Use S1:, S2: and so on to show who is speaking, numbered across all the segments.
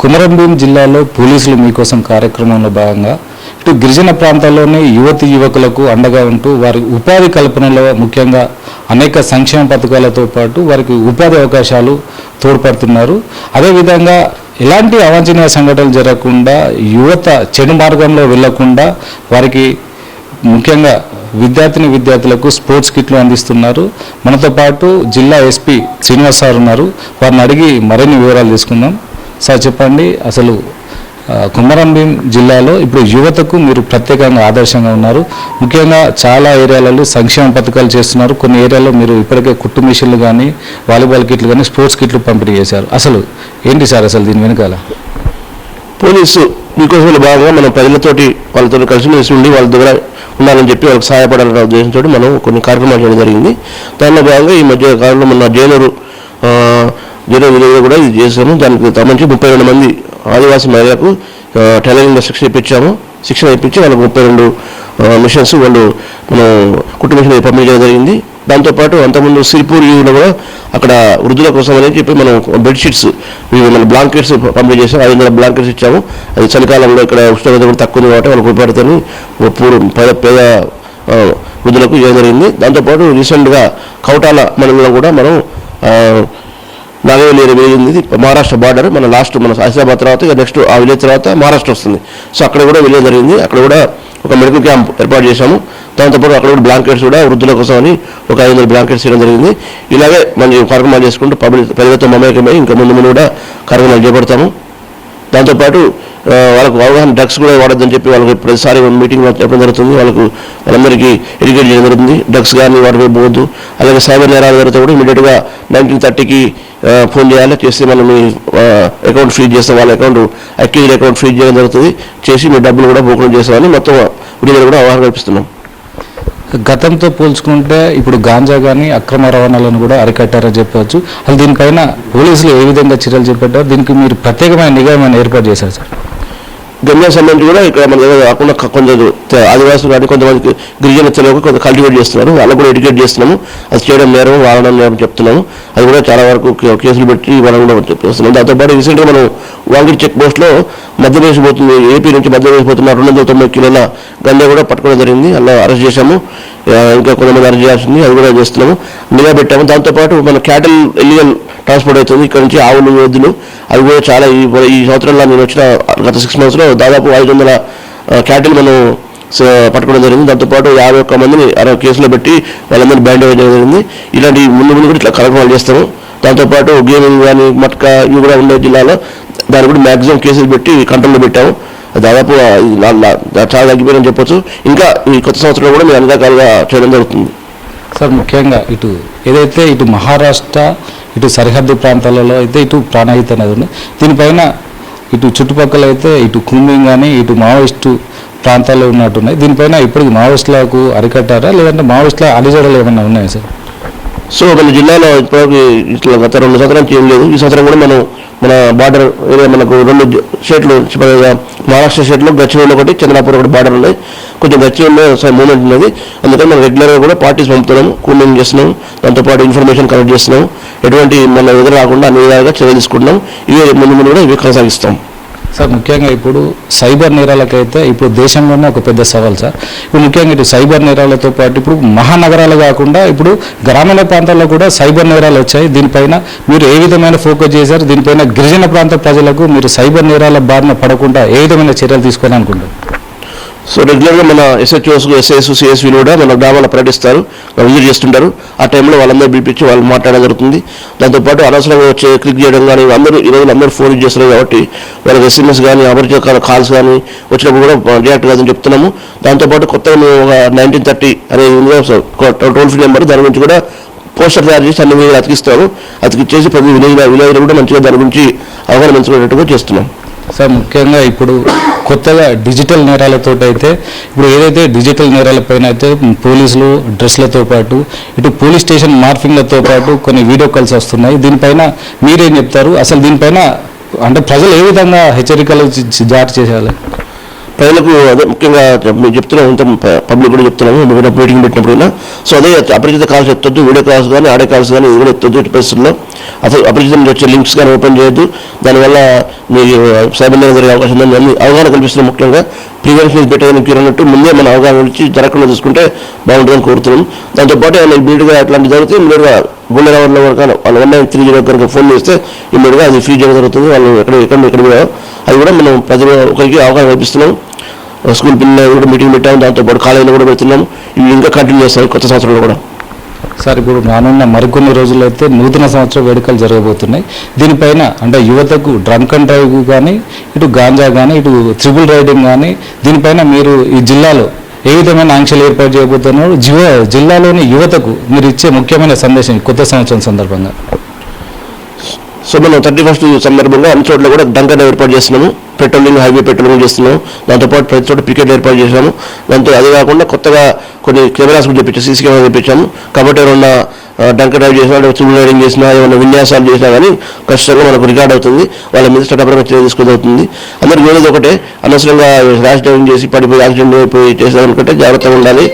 S1: కుమరంభీం జిల్లాలో పోలీసులు మీకోసం కార్యక్రమంలో భాగంగా ఇటు గిరిజన ప్రాంతాల్లోని యువతి యువకులకు అండగా ఉంటూ వారి ఉపాధి కల్పనలో ముఖ్యంగా అనేక సంక్షేమ పథకాలతో పాటు వారికి ఉపాధి అవకాశాలు తోడ్పడుతున్నారు. అదేవిధంగా ఎలాంటి అవాంఛనీయ సంఘటనలు జరగకుండా యువత చెడు మార్గంలో వెళ్ళకుండా వారికి ముఖ్యంగా విద్యార్థిని విద్యార్థులకు స్పోర్ట్స్ కిట్లు అందిస్తున్నారు. మనతో పాటు జిల్లా ఎస్పీ శ్రీనివాస్ సార్ ఉన్నారు. వారిని అడిగి మరిన్ని వివరాలు తీసుకుందాం. సార్ చెప్పండి అసలు ఆ, జిల్లాలో ఇప్పుడు యువతకు మీరు ప్రత్యేకంగా ఆదర్శంగా ఉన్నారు. ముఖ్యంగా చాలా ఏరియాలలో సంక్షేమ పథకాలు చేస్తున్నారు. కొన్ని ఏరియాలో మీరు ఇప్పటికే కుట్టు మిషన్లు కానీ వాలీబాల్ కిట్లు కానీ స్పోర్ట్స్ కిట్లు పంపిణీ చేశారు. అసలు ఏంటి సార్ అసలు దీని వెనకాల?
S2: పోలీసు మీకోసం భాగంగా మనం ప్రజలతోటి వాళ్ళతో కలిసిమెలిసి ఉండి వాళ్ళ దగ్గర ఉండాలని చెప్పి వాళ్ళకి సహాయపడాలనే ఉద్దేశంతో మనం కొన్ని కార్యక్రమాలు చేయడం జరిగింది. దానిలో భాగంగా ఈ మధ్య కాలంలో మొన్న జైలరు జీరో విలేజ్లో కూడా ఇది చేశాము. దానికి సంబంధించి ముప్పై రెండు మంది ఆదివాసీ మహిళలకు ఆ, టైలరింగ్ శిక్షణ ఇప్పించాము. శిక్షణ ఇప్పించి వాళ్ళకు ముప్పై రెండు మిషన్స్ వాళ్ళు మనం కుటుంబ మిషన్ పంపిణీ చేయడం జరిగింది. దాంతోపాటు అంతకుముందు సిరిపూర్ యూలో కూడా అక్కడ వృద్ధుల కోసం అని చెప్పి మనం బెడ్షీట్స్ మన బ్లాంకెట్స్ పంపిణీ చేసాం ఐదు వందల బ్లాంకెట్స్ ఇచ్చాము. అది చలికాలంలో ఇక్కడ ఉష్ణోగ్రత కూడా తక్కువ ఉంది కాబట్టి వాళ్ళకి ఉపయోగపడుతుంది పూర్వ పేద పేద వృద్ధులకు ఇవ్వడం జరిగింది. దాంతోపాటు రీసెంట్గా కౌటాల మండలంలో కూడా మనం ఆ, నాగవేలి విలేజ్ ఉంది. మహారాష్ట్ర బార్డర్ మన లాస్ట్ మన హైదరాబాద్ తర్వాత ఇక నెక్స్ట్ ఆ విలేజ్ తర్వాత మహారాష్ట్ర వస్తుంది. సో అక్కడ కూడా విలేజ్ జరిగింది. అక్కడ కూడా ఒక మెడికల్ క్యాంప్ ఏర్పాటు చేశాము. దాంతోపాటు అక్కడ కూడా బ్లాంకెట్స్ కూడా వృద్ధుల కోసం అని ఒక ఐదు వందల బ్లాంకెట్స్ ఇవ్వడం జరిగింది. ఇలాగే మనం కార్యక్రమాలు చేసుకుంటూ పబ్లిక్ ప్రజలతో మమేకమై ఇంకా ముందు ముందు కూడా కార్యక్రమాలు చేపడతాము. దాంతోపాటు వాళ్ళకు అవగాహన డ్రగ్స్ కూడా వాడొద్దని చెప్పి వాళ్ళకి ప్రతిసారి మీటింగ్ చెప్పడం జరుగుతుంది వాళ్ళకు వాళ్ళందరికీ ఎడ్యుకేట్ చేయడం జరుగుతుంది డ్రగ్స్ కానీ వాడి మీద పోవద్దు అలాగే సైబర్ నేరాలు జరిగితే కూడా ఇమీడియట్గా నైన్టీన్ థర్టీకి ఫోన్ చేయాలి చేస్తే మనం మీ అకౌంట్ ఫ్రీజ్ చేస్తాం వాళ్ళ అకౌంట్ అక్యూజ్ అకౌంట్ ఫ్రీజ్ చేయడం జరుగుతుంది చేసి మీ డబ్బులు కూడా పోకుండా చేస్తామని మొత్తం విడుదల కూడా అవగాహన కల్పిస్తున్నాం
S1: గతంతో పోల్చుకుంటే ఇప్పుడు గాంజా కానీ అక్రమ రవాణాలను కూడా అరికట్టారని చెప్పవచ్చు. అసలు దీనిపైన పోలీసులు ఏ విధంగా చర్యలు చేపట్టారు దీనికి మీరు ప్రత్యేకమైన నిఘా ఏమైనా ఏర్పాటు చేశారు సార్?
S2: గమ్యం సంబంధించి కూడా ఇక్కడ మన దగ్గర కాకుండా క- కొందరు ఆదివాసులు కానీ కొంతమంది గిరిజన తెలకు కొంత కల్టివేట్ చేస్తున్నారు. వాళ్ళకు కూడా ఎడ్యుకేట్ చేస్తున్నాము. అది చేయడం నేరం వాడడం నేరం చెప్తున్నాము. అది కూడా చాలా వరకు కేసులు పెట్టి మనం కూడా చెప్పేస్తున్నాం దాంతోపాటు రీసెంట్గా మనం వాంగిడి చెక్ పోస్ట్లో మధ్యప్రదేశ్ పోతుంది ఏపీ నుంచి మధ్యప్రదేశ్ పోతున్న రెండు వందల తొంభై కిలోల గంజా కూడా పట్టుకోవడం జరిగింది. అలా అరెస్ట్ చేశాము. ఇంకా కొంతమంది అరెస్ట్ చేయాల్సింది అది కూడా చేస్తున్నాము. నిఘా పెట్టాము. దాంతోపాటు మన క్యాటిల్ ఇల్లీగల్ ట్రాన్స్పోర్ట్ అవుతుంది. ఇక్కడ నుంచి ఆవులు ఎద్దులు అవి కూడా చాలా ఈ ఈ సంవత్సరంలో నేను వచ్చిన గత సిక్స్ మంత్స్లో దాదాపు ఐదు వందల క్యాటిల్ మనం పట్టుకోవడం జరిగింది. దాంతోపాటు యాభై ఒక్క మందిని అరవై కేసులో పెట్టి వాళ్ళందరినీ బ్యాండ్ వేయడం జరిగింది. ఇలాంటి ముందు ముందు కూడా ఇట్లా కార్యక్రమాలు చేస్తాము. దాంతోపాటు గేమింగ్ కానీ మట్కా ఇవి కూడా ఉండే జిల్లాలో దాన్ని కూడా మ్యాక్సిమం కేసులు పెట్టి కంట్రోల్లో పెట్టాము. దాదాపు చాలా తగ్గిపోయిందని చెప్పొచ్చు. ఇంకా ఈ కొత్త సంవత్సరంలో కూడా మేము అన్ని రకాలుగా చేయడం జరుగుతుంది.
S1: సార్ ముఖ్యంగా ఇటు ఏదైతే ఇటు మహారాష్ట్ర ఇటు సరిహద్దు ప్రాంతాలలో అయితే ఇటు ప్రాణాయిత అనేది ఉంది. దీనిపైన ఇటు చుట్టుపక్కల అయితే ఇటు కుమ్మింగ్ కానీ ఇటు మావోయిస్టు ప్రాంతాల్లో ఉన్నట్టున్నాయి దీనిపైన ఇప్పటికి మావోయిస్టులకు అరికట్టారా? లేదంటే మావోయిస్టుల అలిజడలు ఏమైనా ఉన్నాయా సార్?
S2: సో మన జిల్లాలో ఇప్పటివరకు ఇట్లా గత రెండు సంవత్సరాలు నుంచి లేదు. ఈ సంవత్సరం కూడా మనం మన బార్డర్ ఏరియా మనకు రెండు స్టేట్లు మహారాష్ట్ర స్టేట్లో గచ్చిబౌలి ఒకటి చంద్రాపూర్ ఒకటి బార్డర్ ఉన్నాయి. కొంచెం గచ్చిబౌలిలో మూమెంట్ ఉన్నది. అందుకని మనం రెగ్యులర్గా కూడా పార్టీస్ పంపుతున్నాము కూలింగ్ చేస్తున్నాం దాంతోపాటు ఇన్ఫర్మేషన్ కలెక్ట్ చేస్తున్నాం ఎటువంటి మన ఎదురు రాకుండా అన్ని విధాలుగా చర్య తీసుకుంటున్నాం ఇవే ముందు ముందు కూడా ఇవి కొనసాగిస్తాం
S1: సార్ ముఖ్యంగా ఇప్పుడు సైబర్ నేరాలకైతే ఇప్పుడు దేశంలోనే ఒక పెద్ద సవాల్ సార్. ఇప్పుడు ముఖ్యంగా ఇటు సైబర్ నేరాలతో పాటు ఇప్పుడు మహానగరాలు కాకుండా ఇప్పుడు గ్రామీణ ప్రాంతాల్లో కూడా సైబర్ నేరాలు వచ్చాయి. దీనిపైన మీరు ఏ విధమైన ఫోకస్ చేశారు? దీనిపైన గిరిజన ప్రాంత ప్రజలకు మీరు సైబర్ నేరాల బారిన పడకుండా ఏ విధమైన చర్యలు తీసుకోవాలనుకుంటారు
S2: సో రెగ్యులర్గా మన ఎస్హెచ్ఓస్ ఎస్ఐఎస్ సిఎస్వి కూడా మన గ్రామాల్లో పర్యటిస్తారు. విజిట్ చేస్తుంటారు. ఆ టైంలో వాళ్ళందరూ పిలిపించి వాళ్ళు మాట్లాడడం జరుగుతుంది. దాంతోపాటు అనవసరంగా వచ్చే క్లిక్ చేయడం కానీ అందరూ ఈ రోజులు అందరూ ఫోన్ చేస్తున్నారు కాబట్టి వాళ్ళకి ఎస్ఎంఎస్ కానీ అపరిచయ కాల్స్ కానీ వచ్చినప్పుడు కూడా డైరెక్ట్ కాదని చెప్తున్నాము. దాంతోపాటు కొత్తగా మేము ఒక నైన్టీన్ థర్టీ అనేది టోల్ ఫ్రీ నెంబర్ దాని గురించి కూడా పోస్టర్ తయారు చేసి అన్ని అతికిస్తాము అతికిచ్చేసి ప్రతి విలేజ్ విలేజ్లో కూడా మంచిగా దాని గురించి అవగాహన మంచిగా చేస్తున్నాం.
S1: సార్ ముఖ్యంగా ఇప్పుడు కొత్తగా డిజిటల్ నేరాలతో అయితే ఇప్పుడు ఏదైతే డిజిటల్ నేరాలపైన అయితే పోలీసులు డ్రెస్లతో పాటు ఇటు పోలీస్ స్టేషన్ మార్ఫింగ్లతో పాటు కొన్ని వీడియో కాల్స్ వస్తున్నాయి. దీనిపైన మీరేం చెప్తారు? అసలు దీనిపైన అంటే ప్రజలు ఏ విధంగా హెచ్చరికలు జారీ చేయాలి
S2: ప్రజలకు అదే ముఖ్యంగా మేము చెప్తున్నాం ఇంత పబ్లిక్ కూడా చెప్తున్నాము మేము మీటింగ్ పెట్టినప్పుడు కూడా. సో అదే అపరిచిత కాల్స్ ఎత్తొద్దు వీడియో కాల్స్ కానీ ఆడియో కాల్స్ కానీ ఇది కూడా ఎత్తొద్దు ఇటు పరిస్థితుల్లో. అసలు అపరిచిత వచ్చే లింక్స్ కానీ ఓపెన్ చేయొద్దు. దానివల్ల మీ సైబర్ జరిగే అవకాశం ఉందని అన్ని అవగాహన కల్పిస్తున్నాం ముఖ్యంగా. ప్రివెన్షన్ ఇస్ బెటర్ మీరు అన్నట్టు ముందే మన అవగాహన నుంచి జరగకుండా చూసుకుంటే బాగుంటుందని కోరుతున్నాం. దాంతోపాటు ఆయన ఇమీడియట్గా అట్లాంటి జరిగితే ఇమీడియట్గా గుండె లెవెల్లో వరకు వాళ్ళ వన్ నైన్ త్రీ జీరో కనుక ఫోన్ చేస్తే ఇమీడియట్గా అది ఫ్రీ చేయడం జరుగుతుంది. వాళ్ళు ఎక్కడ ఎక్కడ ఎక్కడ కూడా అది కూడా మనం ప్రజలు ఒకరికి అవగాహన కల్పిస్తున్నాం. స్కూల్ పిల్లలు కూడా మీటింగ్ పెట్టాము దాంతోపాటు కాలేజీలో కూడా పెడుతున్నాం. ఇవి ఇంకా కంటిన్యూ చేస్తాం కొత్త సంవత్సరంలో కూడా.
S1: సార్ ఇప్పుడు రానున్న మరికొన్ని రోజుల్లో అయితే నూతన సంవత్సర వేడుకలు జరగబోతున్నాయి. దీనిపైన అంటే యువతకు డ్రంక్ అండ్ డ్రైవ్ కానీ ఇటు గాంజా కానీ ఇటు త్రిబుల్ రైడింగ్ కానీ దీనిపైన మీరు ఈ జిల్లాలో ఏ విధమైన ఆంక్షలు ఏర్పాటు చేయబోతున్నారు? జివ జిల్లాలోని యువతకు మీరు ఇచ్చే ముఖ్యమైన సందేశం కొత్త సంవత్సరం సందర్భంగా.
S2: సో మనం థర్టీ ఫస్ట్ సందర్భంగా అన్ని చోట్ల కూడా డంకర్ ఏర్పాటు చేస్తున్నాము. పెట్రోలింగ్ హైవే పెట్రోలింగ్ చేస్తున్నాం. దాంతోపాటు ప్రతి చోట పికెట్ ఏర్పాటు చేశాము. దాంతో అదే కాకుండా కొత్తగా కొన్ని కెమెరాస్ కూడా తెప్పించాము సీసీ కెమెరా తెప్పించాము. కాబట్టి ఏమన్నా డంకర్ డ్రైవ్ చేసినా లేదా రైడింగ్ చేసినా ఏమైనా విన్యాసాలు చేసినా కానీ ఖచ్చితంగా మనకు రికార్డ్ అవుతుంది. వాళ్ళ మీద చట్టపరంగా చర్య తీసుకుని అవుతుంది. అందరికి వేరేది ఒకటే అనవసరంగా ర్యాష్ డ్రైవింగ్ చేసి పడిపోయి యాక్సిడెంట్ అయిపోయి చేసామనుకుంటే జాగ్రత్తగా ఉండాలి.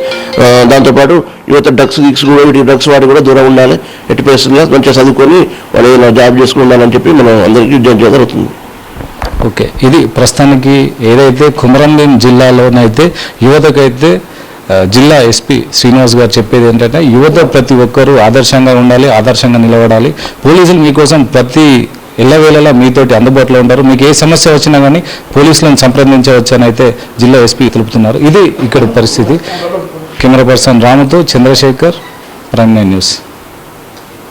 S2: దాంతోపాటు యువత డ్రగ్స్ గిక్స్ కూడా వీటి డ్రగ్స్ వాటి కూడా దూరం ఉండాలి. ఎట్టి పరిస్థితుల్లో మంచిగా చదువుకొని వాళ్ళు ఏదైనా జాబ్ చేసుకుని ఉండాలని చెప్పి మనం అందరికీ విజ్ఞప్తి జరుగుతుంది.
S1: ఓకే. ఇది ప్రస్తుతానికి ఏదైతే కుమరంభీం జిల్లాలోనైతే యువతకైతే అయితే జిల్లా ఎస్పీ శ్రీనివాస్ గారు చెప్పేది ఏంటంటే యువత ప్రతి ఒక్కరూ ఆదర్శంగా ఉండాలి ఆదర్శంగా నిలబడాలి. పోలీసులు మీకోసం ప్రతి ఎల్లవేళలా మీతోటి అందుబాటులో ఉంటారు. మీకు ఏ సమస్య వచ్చినా కానీ పోలీసులను సంప్రదించవచ్చు అని అయితే జిల్లా ఎస్పీ తెలుపుతున్నారు. ఇది ఇక్కడ పరిస్థితి. కెమెరా పర్సన్ రాముతో చంద్రశేఖర్ రంగ న్యూస్.